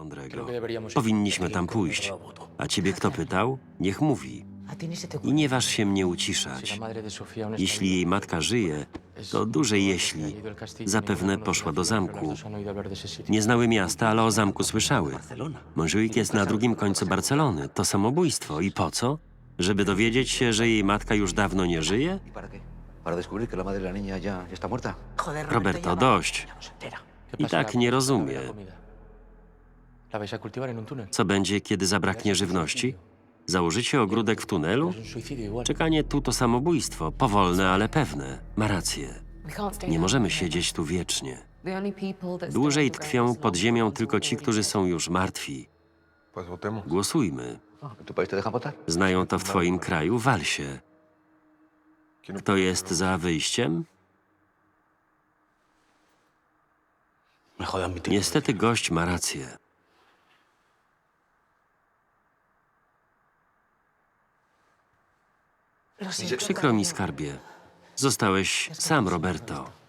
mądrego. Powinniśmy tam pójść. A ciebie kto pytał? Niech mówi. I nie waż się mnie uciszać. Jeśli jej matka żyje, to duże jeśli. Zapewne poszła do zamku. Nie znały miasta, ale o zamku słyszały. Montjuic jest na drugim końcu Barcelony. To samobójstwo. I po co? Żeby dowiedzieć się, że jej matka już dawno nie żyje? ¿Y. Roberto, dość. I tak nie rozumie. Co będzie, kiedy zabraknie żywności? Założycie ogródek w tunelu? Czekanie tu to samobójstwo. Powolne, ale pewne. Ma rację. Nie możemy siedzieć tu wiecznie. Dłużej tkwią pod ziemią tylko ci, którzy są już martwi. Głosujmy. ¿En tu país te dejan votar? Znają to w twoim kraju, wal się. Kto jest za wyjściem? Niestety gość ma rację. Przykro mi, skarbie. Zostałeś sam, Roberto.